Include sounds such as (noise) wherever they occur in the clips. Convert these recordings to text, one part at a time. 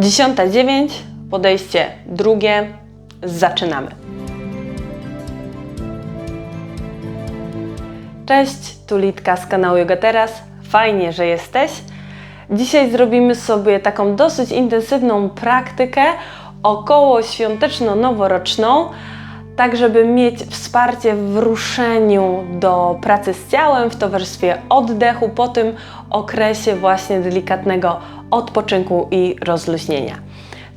10.09, podejście drugie, zaczynamy. Cześć, tu Litka z kanału Yoga Teraz. Fajnie, że jesteś. Dzisiaj zrobimy sobie taką dosyć intensywną praktykę około świąteczno-noworoczną, tak żeby mieć wsparcie w ruszeniu do pracy z ciałem w towarzystwie oddechu po tym okresie właśnie delikatnego odpoczynku i rozluźnienia.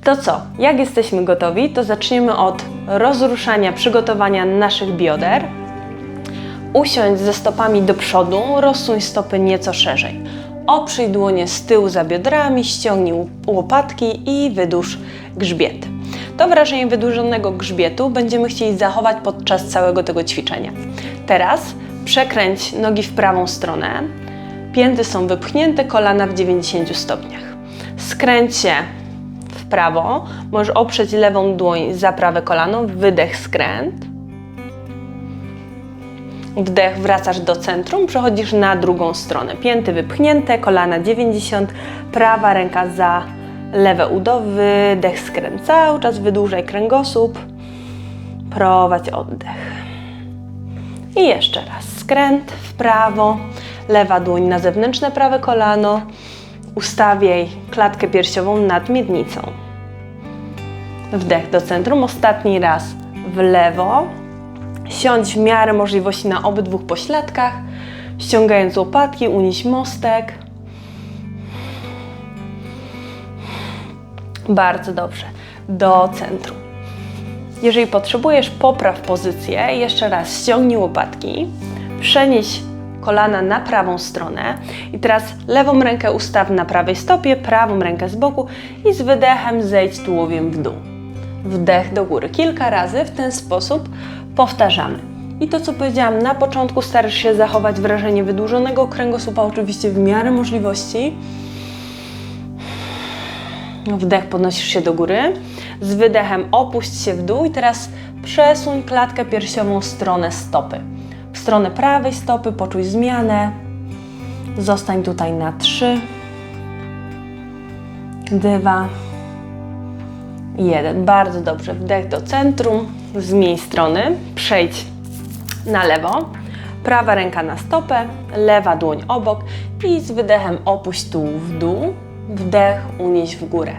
To co, jak jesteśmy gotowi, to zaczniemy od rozruszania, przygotowania naszych bioder. Usiądź ze stopami do przodu, rozsuń stopy nieco szerzej. Oprzyj dłonie z tyłu za biodrami, ściągnij łopatki i wydłuż grzbiet. To wrażenie wydłużonego grzbietu będziemy chcieli zachować podczas całego tego ćwiczenia. Teraz przekręć nogi w prawą stronę. Pięty są wypchnięte, kolana w 90 stopniach. Skręć się w prawo. Możesz oprzeć lewą dłoń za prawe kolano. Wydech, skręt. Wdech, wracasz do centrum, przechodzisz na drugą stronę. Pięty wypchnięte, kolana 90, prawa ręka za lewe udo, wydech, skręt. Cały czas wydłużaj kręgosłup, prowadź oddech. I jeszcze raz, skręt w prawo, lewa dłoń na zewnętrzne prawe kolano, ustawiaj klatkę piersiową nad miednicą. Wdech do centrum, ostatni raz w lewo, Siądź w miarę możliwości na obydwu pośladkach, ściągając łopatki, unieś mostek. Bardzo dobrze. Do centrum. Jeżeli potrzebujesz, popraw pozycję. Jeszcze raz ściągnij łopatki, przenieś kolana na prawą stronę i teraz lewą rękę ustaw na prawej stopie, prawą rękę z boku i z wydechem zejdź tułowiem w dół. Wdech do góry. Kilka razy w ten sposób powtarzamy. I to, co powiedziałam na początku, starasz się zachować wrażenie wydłużonego kręgosłupa, oczywiście w miarę możliwości. Wdech podnosisz się do góry. Z wydechem opuść się w dół i teraz przesuń klatkę piersiową w stronę stopy. Stronę prawej stopy poczuj zmianę. Zostań tutaj na trzy. Dwa. Jeden. Bardzo dobrze. Wdech do centrum. Zmień strony. Przejdź na lewo. Prawa ręka na stopę, lewa dłoń obok i z wydechem opuść tuł w dół. Wdech unieś w górę.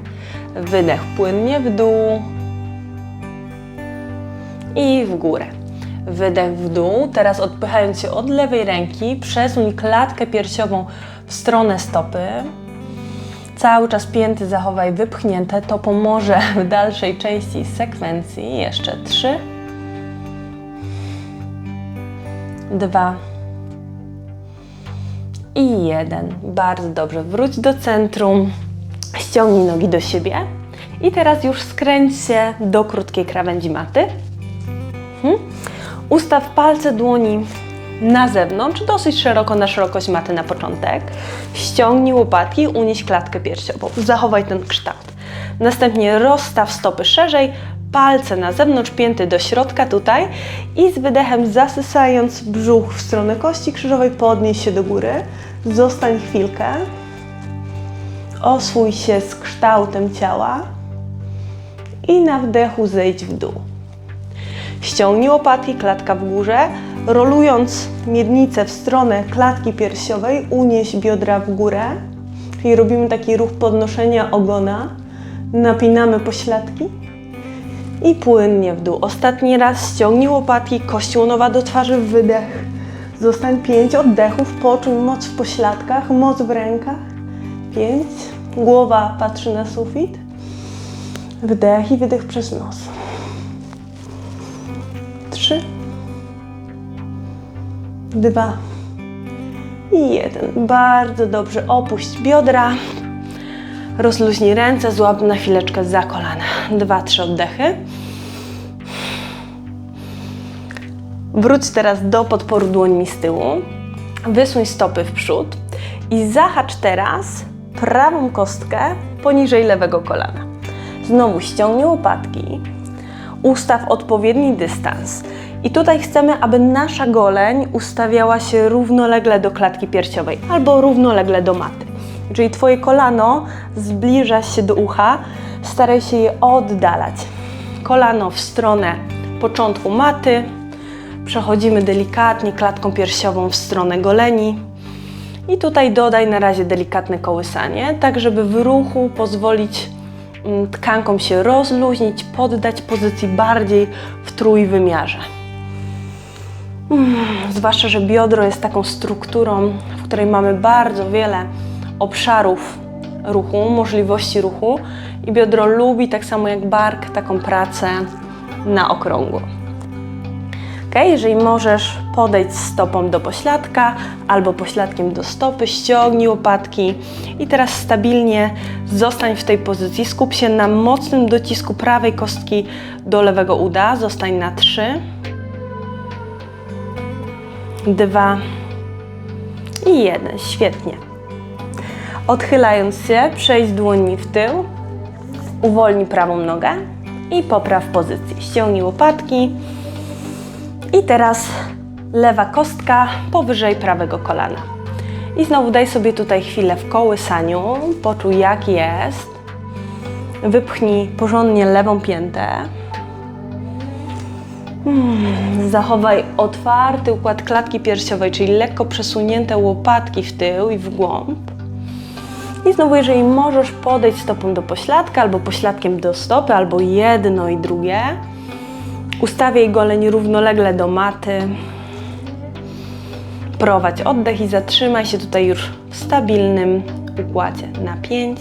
Wydech płynnie w dół i w górę. Wydech w dół. Teraz odpychając się od lewej ręki, przesuń klatkę piersiową w stronę stopy. Cały czas pięty zachowaj wypchnięte, to pomoże (laughs) w dalszej części sekwencji. Jeszcze trzy, dwa i jeden. Bardzo dobrze. Wróć do centrum, ściągnij nogi do siebie i teraz już skręć się do krótkiej krawędzi maty. Mhm. Ustaw palce dłoni na zewnątrz, dosyć szeroko na szerokość maty na początek. Ściągnij łopatki, unieś klatkę piersiową. Zachowaj ten kształt. Następnie rozstaw stopy szerzej, palce na zewnątrz, pięty do środka tutaj i z wydechem zasysając brzuch w stronę kości krzyżowej podnieś się do góry. Zostań chwilkę. Oswój się z kształtem ciała i na wdechu zejdź w dół. Ściągnij łopatki, klatka w górze, rolując miednicę w stronę klatki piersiowej, unieś biodra w górę, czyli robimy taki ruch podnoszenia ogona, napinamy pośladki i płynnie w dół. Ostatni raz ściągnij łopatki, kość łonowa do twarzy, wydech. Zostań pięć oddechów, poczuj moc w pośladkach, moc w rękach. Pięć, głowa patrzy na sufit. Wdech i wydech przez nos. Dwa i jeden. Bardzo dobrze. Opuść biodra. Rozluźnij ręce, złap na chwileczkę za kolana. Dwa, trzy oddechy. Wróć teraz do podporu dłońmi z tyłu. Wysuń stopy w przód i zahacz teraz prawą kostkę poniżej lewego kolana. Znowu ściągnij łopatki. Ustaw odpowiedni dystans. I tutaj chcemy, aby nasza goleń ustawiała się równolegle do klatki piersiowej albo równolegle do maty. Czyli Twoje kolano zbliża się do ucha, staraj się je oddalać. Kolano w stronę początku maty, przechodzimy delikatnie klatką piersiową w stronę goleni. I tutaj dodaj na razie delikatne kołysanie, tak żeby w ruchu pozwolić mm, tkankom się rozluźnić, poddać pozycji bardziej w trójwymiarze. Mm, Zwłaszcza, że biodro jest taką strukturą, w której mamy bardzo wiele obszarów ruchu, możliwości ruchu i biodro lubi, tak samo jak bark, taką pracę na okrągło. Ok, jeżeli możesz podejść stopą do pośladka albo pośladkiem do stopy, ściągnij łopatki i teraz stabilnie zostań w tej pozycji. Skup się na mocnym docisku prawej kostki do lewego uda. Zostań na trzy, dwa i jeden. Świetnie. Odchylając się, przejdź dłońmi w tył, uwolnij prawą nogę i popraw pozycję. Ściągnij łopatki. I teraz lewa kostka powyżej prawego kolana. I znowu daj sobie tutaj chwilę w kołysaniu, poczuj jak jest. Wypchnij porządnie lewą piętę. Mm, Zachowaj otwarty układ klatki piersiowej, czyli lekko przesunięte łopatki w tył i w głąb. I znowu, jeżeli możesz podejść stopą do pośladka, albo pośladkiem do stopy, albo jedno i drugie, Ustawiaj goleń równolegle do maty. Prowadź oddech i zatrzymaj się tutaj już w stabilnym układzie na 5.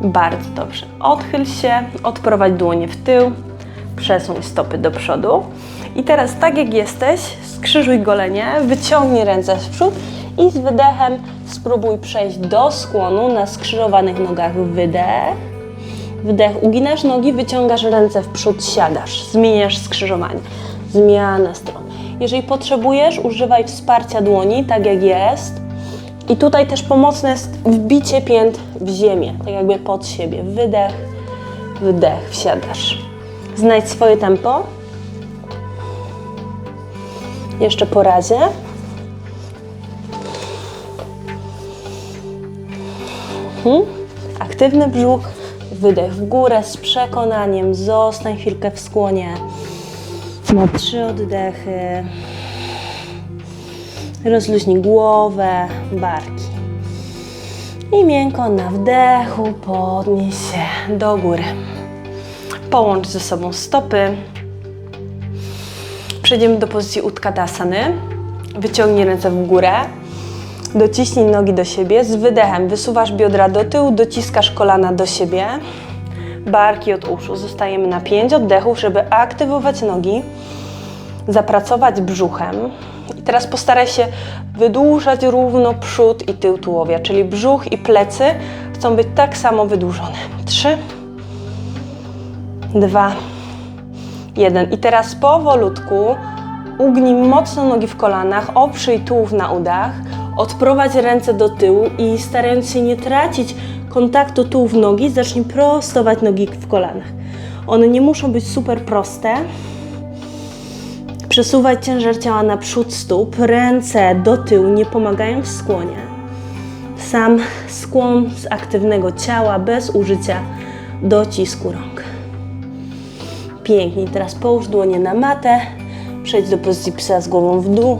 Bardzo dobrze. Odchyl się, odprowadź dłonie w tył, przesuń stopy do przodu. I teraz, tak jak jesteś, skrzyżuj golenie, wyciągnij ręce w przód i z wydechem spróbuj przejść do skłonu na skrzyżowanych nogach. Wydech. Wdech. Uginasz nogi, wyciągasz ręce w przód, siadasz. Zmieniasz skrzyżowanie. Zmiana stron. Jeżeli potrzebujesz, używaj wsparcia dłoni, tak jak jest. I tutaj też pomocne jest wbicie pięt w ziemię, tak jakby pod siebie. Wydech, wdech, wsiadasz. Znajdź swoje tempo. Jeszcze po razie. Mhm. Aktywny brzuch, wydech w górę z przekonaniem. Zostań chwilkę w skłonie. Na trzy oddechy. Rozluźnij głowę, barki. I miękko na wdechu podnieś się do góry. Połącz ze sobą stopy. Przejdziemy do pozycji Utkatasany. Wyciągnij ręce w górę. Dociśnij nogi do siebie. Z wydechem wysuwasz biodra do tyłu, dociskasz kolana do siebie. Barki od uszu. Zostajemy na 5 oddechów, żeby aktywować nogi, zapracować brzuchem. Teraz postaraj się wydłużać równo przód i tył tułowia, czyli brzuch i plecy chcą być tak samo wydłużone. 3, 2, 1. I teraz powolutku ugnij mocno nogi w kolanach, oprzyj tułów na udach, odprowadź ręce do tyłu i starając się nie tracić kontaktu tułów nogi, zacznij prostować nogi w kolanach. One nie muszą być super proste. Przesuwać ciężar ciała na przód stóp, ręce do tyłu nie pomagają w skłonie. Sam skłon z aktywnego ciała bez użycia docisku rąk. Pięknie. Teraz połóż dłonie na matę. Przejdź do pozycji psa z głową w dół.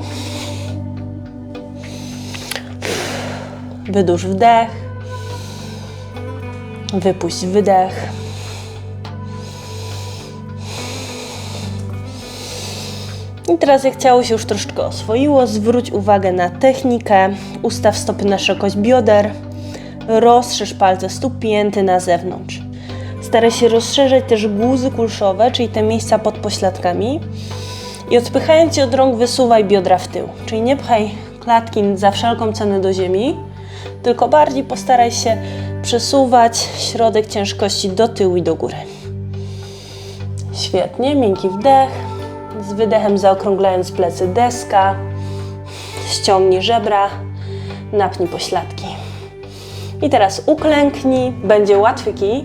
Wydłuż wdech. Wypuść wydech. I teraz jak ciało się już troszeczkę oswoiło, zwróć uwagę na technikę. Ustaw stopy na szerokość bioder. Rozszerz palce stóp pięty na zewnątrz. Staraj się rozszerzać też guzy kulszowe, czyli te miejsca pod pośladkami. I odpychając się od rąk, wysuwaj biodra w tył. Czyli nie pchaj klatki za wszelką cenę do ziemi, tylko bardziej postaraj się przesuwać środek ciężkości do tyłu i do góry. Świetnie, miękki wdech. Z wydechem zaokrąglając plecy deska. Ściągnij żebra, napnij pośladki. I teraz uklęknij, będzie łatwy kij.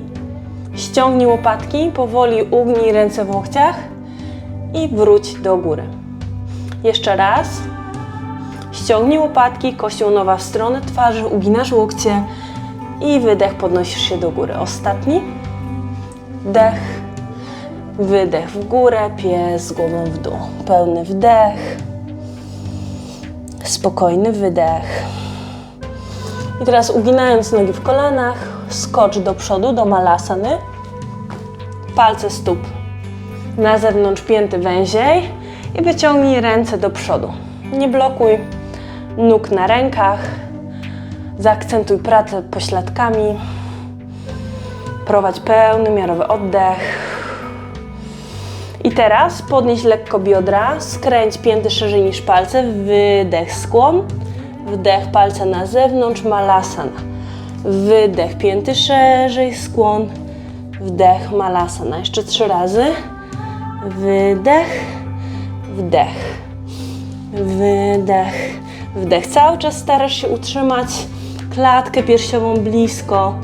Ściągnij łopatki, powoli ugnij ręce w łokciach i wróć do góry. Jeszcze raz. Ściągnij łopatki, kością nowa w stronę twarzy, uginasz łokcie i wydech, podnosisz się do góry. Ostatni. Wdech, wydech w górę, pies głową w dół. Pełny wdech, spokojny wydech. I teraz uginając nogi w kolanach, skocz do przodu, do malasany. Palce stóp na zewnątrz pięty węziej i wyciągnij ręce do przodu. Nie blokuj nóg na rękach. Zaakcentuj pracę pośladkami. Prowadź pełny, miarowy oddech. I teraz podnieś lekko biodra, skręć pięty szerzej niż palce, wydech, skłon, wdech, palce na zewnątrz, malasana. Wydech, pięty szerzej, skłon, wdech, malasana. Jeszcze trzy razy. Wydech, wdech, wydech, wdech. Cały czas starasz się utrzymać klatkę piersiową blisko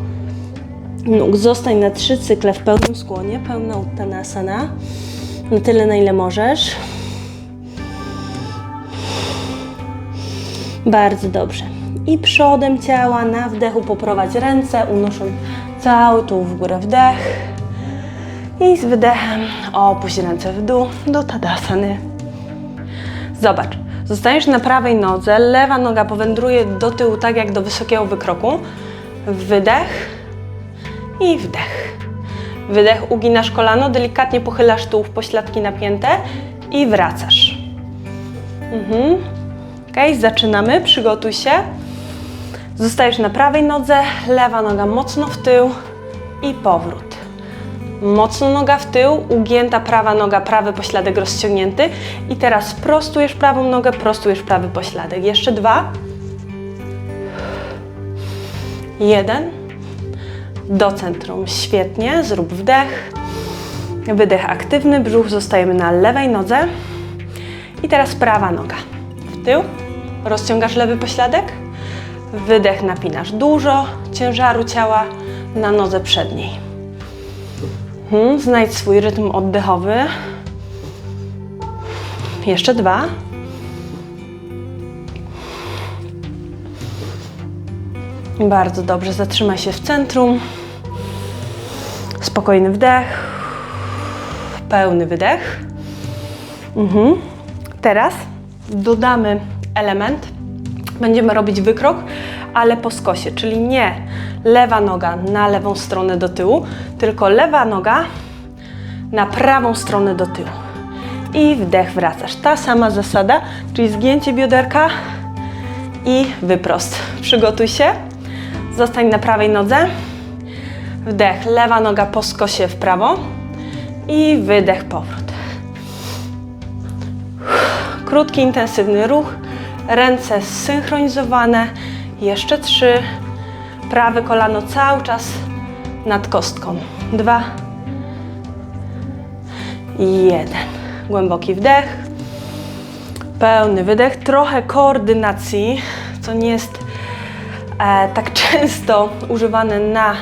nóg. Zostań na trzy cykle w pełnym skłonie, pełna uttanasana. Tyle, na ile możesz. Bardzo dobrze. I przodem ciała na wdechu poprowadź ręce, unosząc cały tuł w górę wdech. I z wydechem opuść ręce w dół do tadasany. Zobacz, zostajesz na prawej nodze, lewa noga powędruje do tyłu tak jak do wysokiego wykroku. Wydech i wdech. Wydech, uginasz kolano, delikatnie pochylasz tułów, pośladki napięte i wracasz. Mhm. Ok, zaczynamy, przygotuj się. Zostajesz na prawej nodze, lewa noga mocno w tył i powrót. Mocno noga w tył, ugięta prawa noga, prawy pośladek rozciągnięty. I teraz prostujesz prawą nogę, prostujesz prawy pośladek. Jeszcze dwa. Jeden. Do centrum. Świetnie. Zrób wdech. Wydech aktywny, brzuch zostajemy na lewej nodze. I teraz prawa noga. W tył. Rozciągasz lewy pośladek. Wydech napinasz dużo ciężaru ciała na nodze przedniej. Mhm, Znajdź swój rytm oddechowy. Jeszcze dwa. Bardzo dobrze. Zatrzymaj się w centrum. Spokojny wdech. Pełny wydech. Mhm. Teraz dodamy element. Będziemy robić wykrok, ale po skosie, czyli nie lewa noga na lewą stronę do tyłu, tylko lewa noga na prawą stronę do tyłu. I wdech, wracasz. Ta sama zasada, czyli zgięcie bioderka i wyprost. Przygotuj się. Zostań na prawej nodze. Wdech, lewa noga po skosie w prawo i wydech, powrót. Krótki, intensywny ruch. Ręce zsynchronizowane. Jeszcze trzy. Prawe kolano cały czas nad kostką. Dwa. Jeden. Głęboki wdech. Pełny wydech. Trochę koordynacji, co nie jest e, tak (laughs) często używane na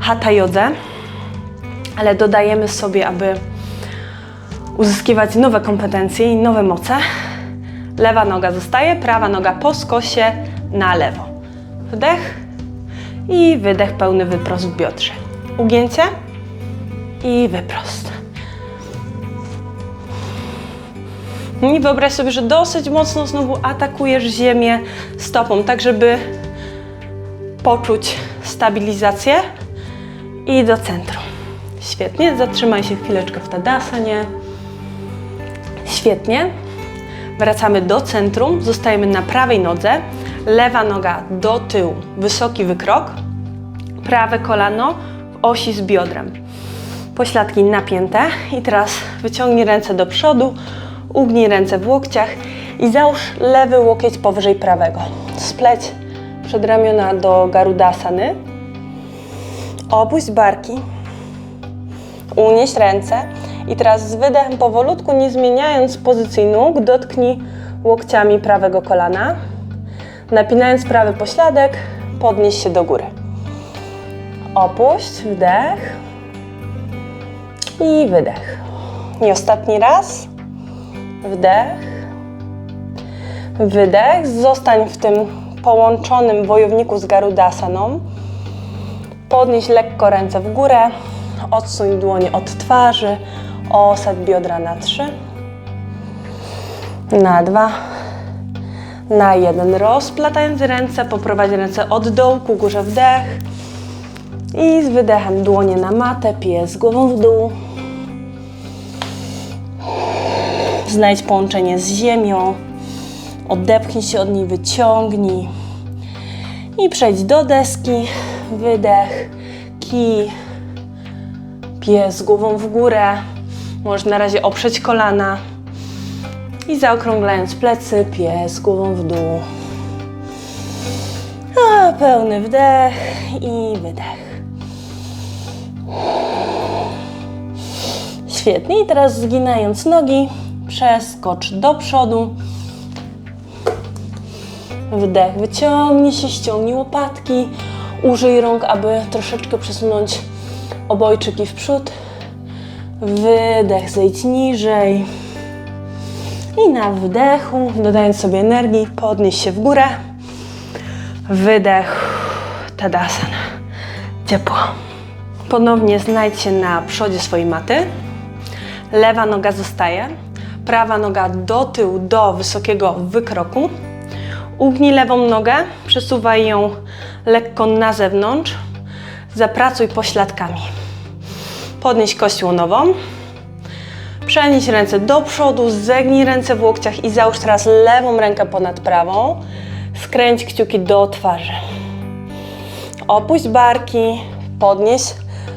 hatha jodze, ale dodajemy sobie, aby uzyskiwać nowe kompetencje i nowe moce. Lewa noga zostaje, prawa noga po skosie na lewo. Wdech i wydech, pełny wyprost w biodrze. Ugięcie i wyprost. I wyobraź sobie, że dosyć mocno znowu atakujesz ziemię stopą, tak żeby poczuć stabilizację i do centrum. Świetnie, zatrzymaj się chwileczkę w tadasanie. Świetnie. Wracamy do centrum, zostajemy na prawej nodze, lewa noga do tyłu, wysoki wykrok, prawe kolano w osi z biodrem. Pośladki napięte i teraz wyciągnij ręce do przodu, ugnij ręce w łokciach i załóż lewy łokieć powyżej prawego. Spleć przedramiona do garudasany. Opuść barki. Unieś ręce i teraz z wydechem powolutku, nie zmieniając pozycji nóg, dotknij łokciami prawego kolana. Napinając prawy pośladek, podnieś się do góry. Opuść, wdech i wydech. I ostatni raz. Wdech. Wydech. Zostań w tym połączonym wojowniku z Garudasaną. Podnieś lekko ręce w górę. Odsuń dłonie od twarzy. Osadź biodra na trzy. Na dwa. Na jeden. Rozplatając ręce, poprowadź ręce od dołu ku górze wdech. I z wydechem dłonie na matę, pies głową w dół. Znajdź połączenie z ziemią. Odepchnij się od niej, wyciągnij. I przejdź do deski. Wydech, kij. Pies głową w górę. Możesz na razie oprzeć kolana. I zaokrąglając plecy, pies głową w dół. A, pełny wdech i wydech. Świetnie. I teraz zginając nogi, przeskocz do przodu. Wdech, wyciągnij się, ściągnij łopatki. Użyj rąk, aby troszeczkę przesunąć obojczyki w przód. Wydech, zejdź niżej. I na wdechu, dodając sobie energii, podnieś się w górę. Wydech, tadasana. Ciepło. Ponownie znajdź się na przodzie swojej maty. Lewa noga zostaje. Prawa noga do tyłu, do wysokiego wykroku. Ugnij lewą nogę, przesuwaj ją lekko na zewnątrz. Zapracuj pośladkami. Podnieś kość łonową. Przenieś ręce do przodu, zegnij ręce w łokciach i załóż teraz lewą rękę ponad prawą. Skręć kciuki do twarzy. Opuść barki, podnieś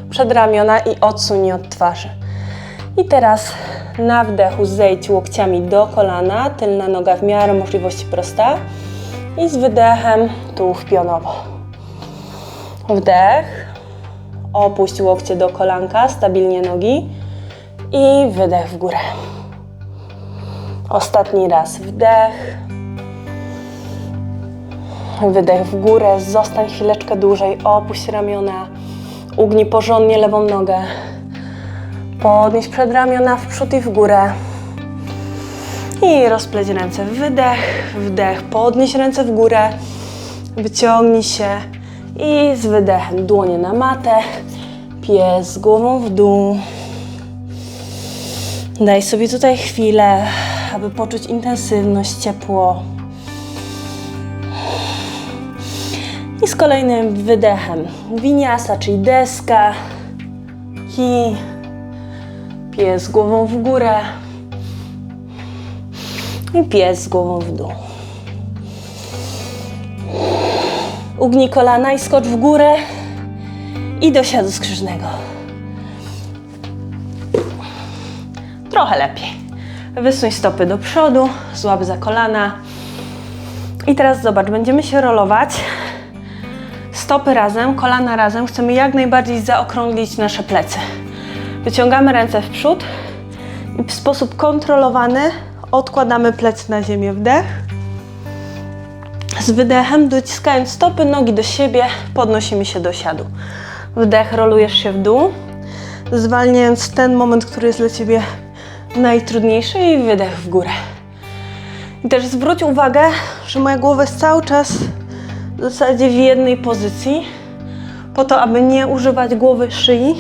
przedramiona i odsuń od twarzy. I teraz na wdechu zejdź łokciami do kolana, tylna noga w miarę możliwości prosta. I z wydechem tułów pionowo. Wdech, opuść łokcie do kolanka, stabilnie nogi i wydech w górę. Ostatni raz wdech, wydech w górę, zostań chwileczkę dłużej, opuść ramiona, ugnij porządnie lewą nogę, podnieś przedramiona w przód i w górę. I rozpleć ręce, wydech, wdech, podnieś ręce w górę, wyciągnij się i z wydechem dłonie na matę, pies głową w dół. Daj sobie tutaj chwilę, aby poczuć intensywność, ciepło. I z kolejnym wydechem winiasa, czyli deska, ki, pies głową w górę i pies głową w dół. Ugnij kolana i skocz w górę i do siadu skrzyżnego. Trochę lepiej. Wysuń stopy do przodu, złap za kolana. I teraz zobacz, będziemy się rolować. Stopy razem, kolana razem. Chcemy jak najbardziej zaokrąglić nasze plecy. Wyciągamy ręce w przód i w sposób kontrolowany odkładamy plecy na ziemię. Wdech. Z wydechem, dociskając stopy, nogi do siebie, podnosimy się do siadu. Wdech, rolujesz się w dół, zwalniając ten moment, który jest dla Ciebie najtrudniejszy i wydech w górę. I też zwróć uwagę, że moja głowa jest cały czas w zasadzie w jednej pozycji, po to, aby nie używać głowy szyi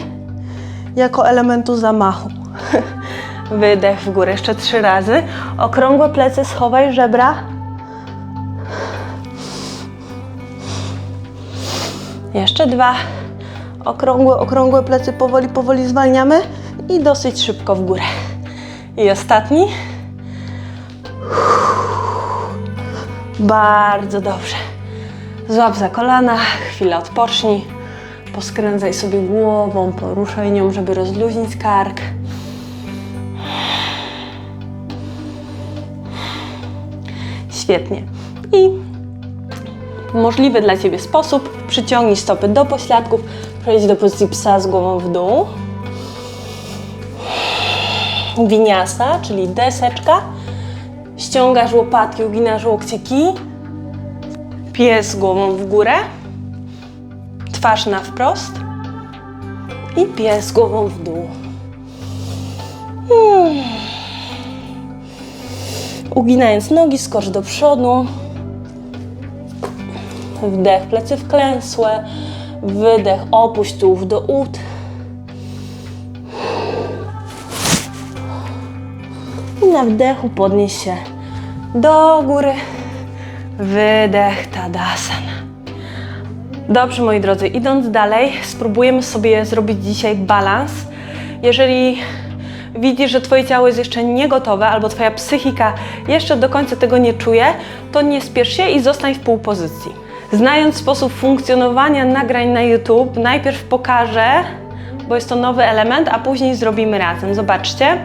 jako elementu zamachu. (laughs) Wydech w górę jeszcze trzy razy. Okrągłe plecy, schowaj żebra. Jeszcze dwa. Okrągłe, okrągłe plecy, powoli, powoli zwalniamy i dosyć szybko w górę. I ostatni. Bardzo dobrze. Złap za kolana, chwilę odpocznij. Poskręcaj sobie głową, poruszaj nią, żeby rozluźnić kark. Świetnie. I możliwy dla Ciebie sposób przyciągnij stopy do pośladków, przejdź do pozycji psa z głową w dół. Winiasa, czyli deseczka. Ściągasz łopatki, uginasz łokcieki. Pies głową w górę. Twarz na wprost. I pies głową w dół. Hmm. Uginając nogi, skocz do przodu. Wdech, plecy wklęsłe. Wydech, opuść tułów do ud. I na wdechu podnieś się do góry. Wydech, tadasana. Dobrze, moi drodzy, idąc dalej, spróbujemy sobie zrobić dzisiaj balans. Jeżeli widzisz, że Twoje ciało jest jeszcze nie gotowe, albo Twoja psychika jeszcze do końca tego nie czuje, to nie spiesz się i zostań w półpozycji. Znając sposób funkcjonowania nagrań na YouTube, najpierw pokażę, bo jest to nowy element, a później zrobimy razem. Zobaczcie.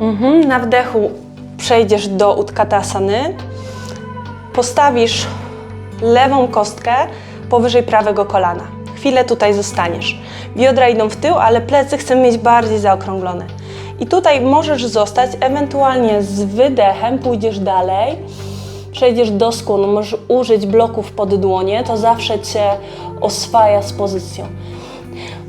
Mhm, na wdechu przejdziesz do Utkatasany. Postawisz lewą kostkę powyżej prawego kolana. Chwilę tutaj zostaniesz. Biodra idą w tył, ale plecy chcemy mieć bardziej zaokrąglone. I tutaj możesz zostać, ewentualnie z wydechem pójdziesz dalej, przejdziesz do skłonu, możesz użyć bloków pod dłonie, to zawsze Cię oswaja z pozycją.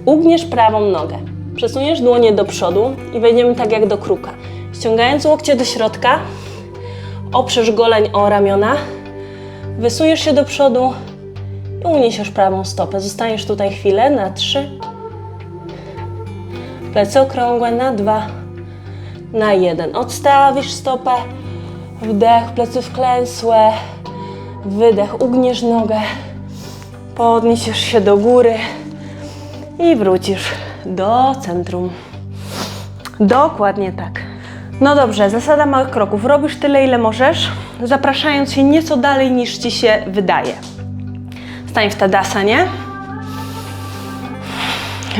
Ugniesz prawą nogę, przesuniesz dłonie do przodu i wejdziemy tak jak do kruka. Ściągając łokcie do środka, oprzesz goleń o ramiona, wysuniesz się do przodu uniesiesz prawą stopę. Zostaniesz tutaj chwilę na trzy, plecy okrągłe na dwa, na jeden. Odstawisz stopę, wdech, plecy wklęsłe, wydech, ugniesz nogę, podniesiesz się do góry i wrócisz do centrum. Dokładnie tak. No dobrze, zasada małych kroków. Robisz tyle, ile możesz, zapraszając się nieco dalej niż ci się wydaje. Stań w tadasanie.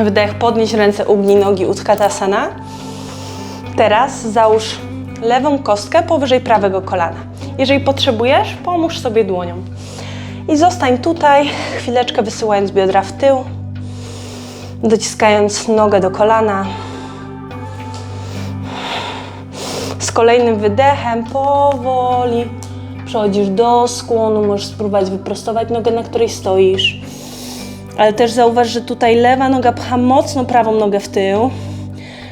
Wdech, podnieś ręce, ugnij nogi, utkatasana. Teraz załóż lewą kostkę powyżej prawego kolana. Jeżeli potrzebujesz, pomóż sobie dłonią. I zostań tutaj, chwileczkę wysyłając biodra w tył, dociskając nogę do kolana. Z kolejnym wydechem powoli przechodzisz do skłonu, możesz spróbować wyprostować nogę, na której stoisz. Ale też zauważ, że tutaj lewa noga pcha mocno prawą nogę w tył,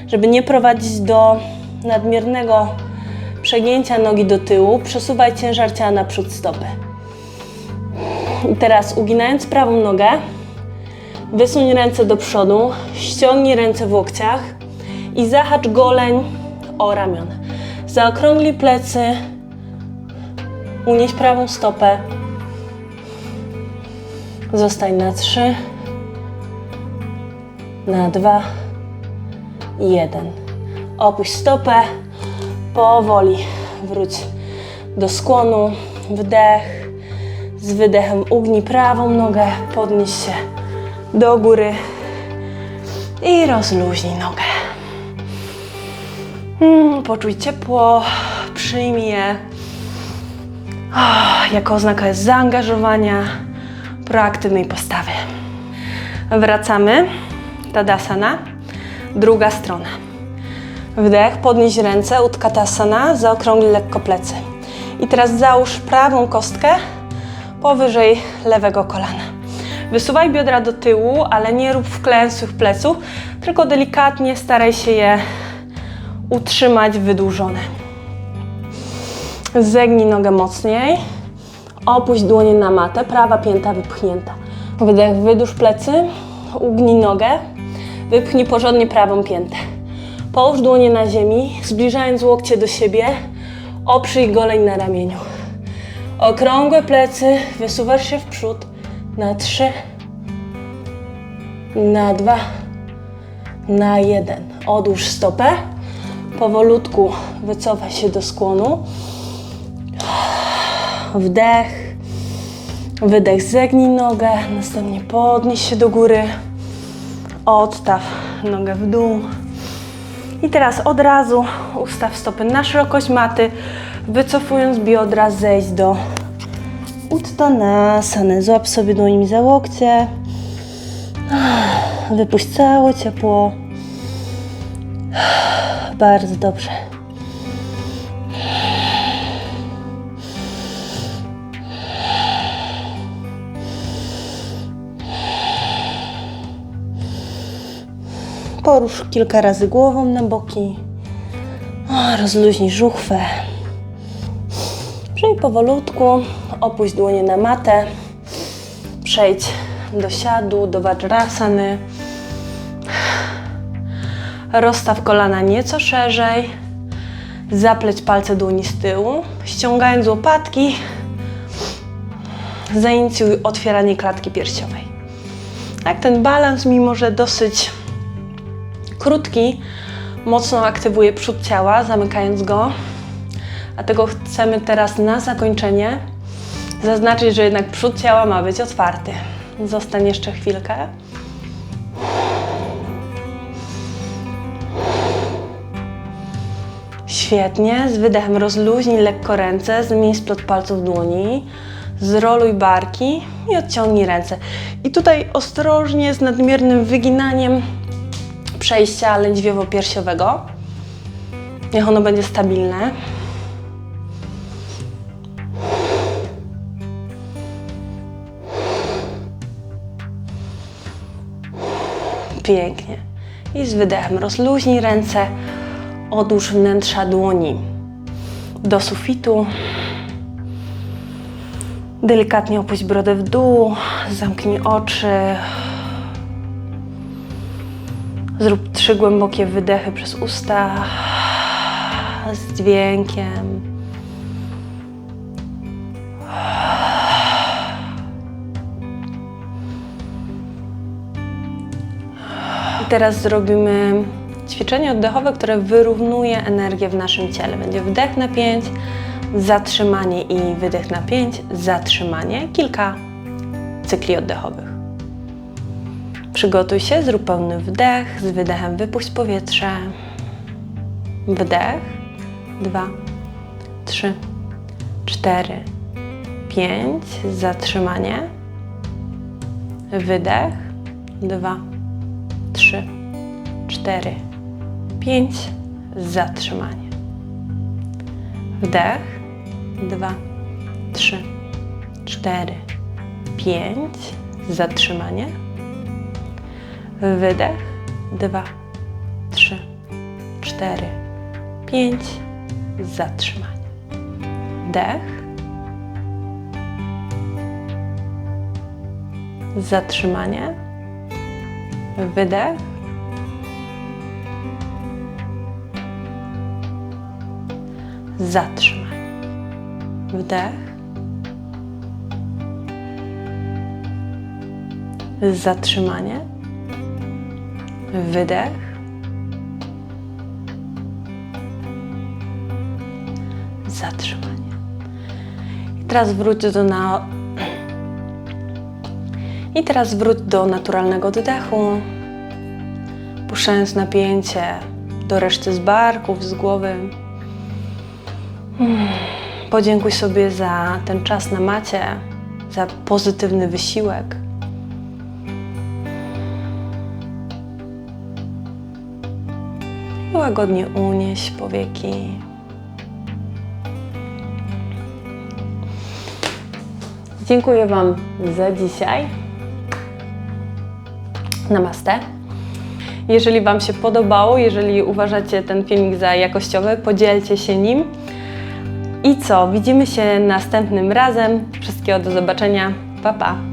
żeby nie prowadzić do nadmiernego przegięcia nogi do tyłu. Przesuwaj ciężar ciała naprzód stopy. I teraz uginając prawą nogę, wysuń ręce do przodu, ściągnij ręce w łokciach i zahacz goleń o ramiona. Zaokrąglij plecy, unieś prawą stopę. Zostań na trzy, na dwa jeden. Opuść stopę, powoli wróć do skłonu, wdech. Z wydechem ugnij prawą nogę, podnieś się do góry i rozluźnij nogę. Mm, poczuj ciepło, przyjmij je jako oznaka zaangażowania, proaktywnej postawy. Wracamy. Tadasana. Druga strona. Wdech, podnieś ręce, utkatasana, zaokrąglij lekko plecy. I teraz załóż prawą kostkę powyżej lewego kolana. Wysuwaj biodra do tyłu, ale nie rób wklęsłych pleców, tylko delikatnie staraj się je utrzymać wydłużone. Zegnij nogę mocniej. Opuść dłonie na matę, prawa pięta wypchnięta. Wydech, wydłuż plecy, ugnij nogę, wypchnij porządnie prawą piętę. Połóż dłonie na ziemi, zbliżając łokcie do siebie, oprzyj goleń na ramieniu. Okrągłe plecy, wysuwasz się w przód na trzy, na dwa, na jeden. Odłóż stopę, powolutku wycofaj się do skłonu. Wdech, wydech, zegnij nogę, następnie podnieś się do góry, odstaw nogę w dół. I teraz od razu ustaw stopy na szerokość maty, wycofując biodra, zejść do Uttanasany. Złap sobie dłońmi za łokcie. Wypuść całe ciepło. Bardzo dobrze. Porusz kilka razy głową na boki. O, rozluźnij żuchwę. Przejdź powolutku, opuść dłonie na matę. Przejdź do siadu, do Vajrasany. Rozstaw kolana nieco szerzej. Zapleć palce dłoni z tyłu, ściągając łopatki. Zainicjuj otwieranie klatki piersiowej. Tak, ten balans, mimo że dosyć krótki, mocno aktywuje przód ciała, zamykając go. Dlatego chcemy teraz na zakończenie zaznaczyć, że jednak przód ciała ma być otwarty. Zostań jeszcze chwilkę. Świetnie. Z wydechem rozluźnij lekko ręce, zmień splot palców dłoni, zroluj barki i odciągnij ręce. I tutaj ostrożnie z nadmiernym wyginaniem przejścia lędźwiowo-piersiowego. Niech ono będzie stabilne. Pięknie. I z wydechem rozluźnij ręce, odłóż wnętrza dłoni do sufitu. Delikatnie opuść brodę w dół, zamknij oczy. Zrób trzy głębokie wydechy przez usta z dźwiękiem. I teraz zrobimy ćwiczenie oddechowe, które wyrównuje energię w naszym ciele. Będzie wdech na 5, zatrzymanie i wydech na 5, zatrzymanie. Kilka cykli oddechowych. Przygotuj się, zrób pełny wdech, z wydechem wypuść powietrze. Wdech, dwa, trzy, cztery, pięć, zatrzymanie. Wydech, dwa, trzy, cztery, pięć, zatrzymanie. Wdech, dwa, trzy, cztery, pięć, zatrzymanie. Wydech, dwa, trzy, cztery, pięć, zatrzymanie. Dech, zatrzymanie, wydech, zatrzymanie, wdech, zatrzymanie, wydech, zatrzymanie. I teraz wróć do na... (clears throat) I teraz wróć do naturalnego oddechu, puszczając napięcie do reszty z barków, z głowy. Mm. Podziękuj sobie za ten czas na macie, za pozytywny wysiłek. Łagodnie unieś powieki. Dziękuję Wam za dzisiaj. Namaste. Jeżeli Wam się podobało, jeżeli uważacie ten filmik za jakościowy, podzielcie się nim. I co? Widzimy się następnym razem. Wszystkiego do zobaczenia. Pa, pa.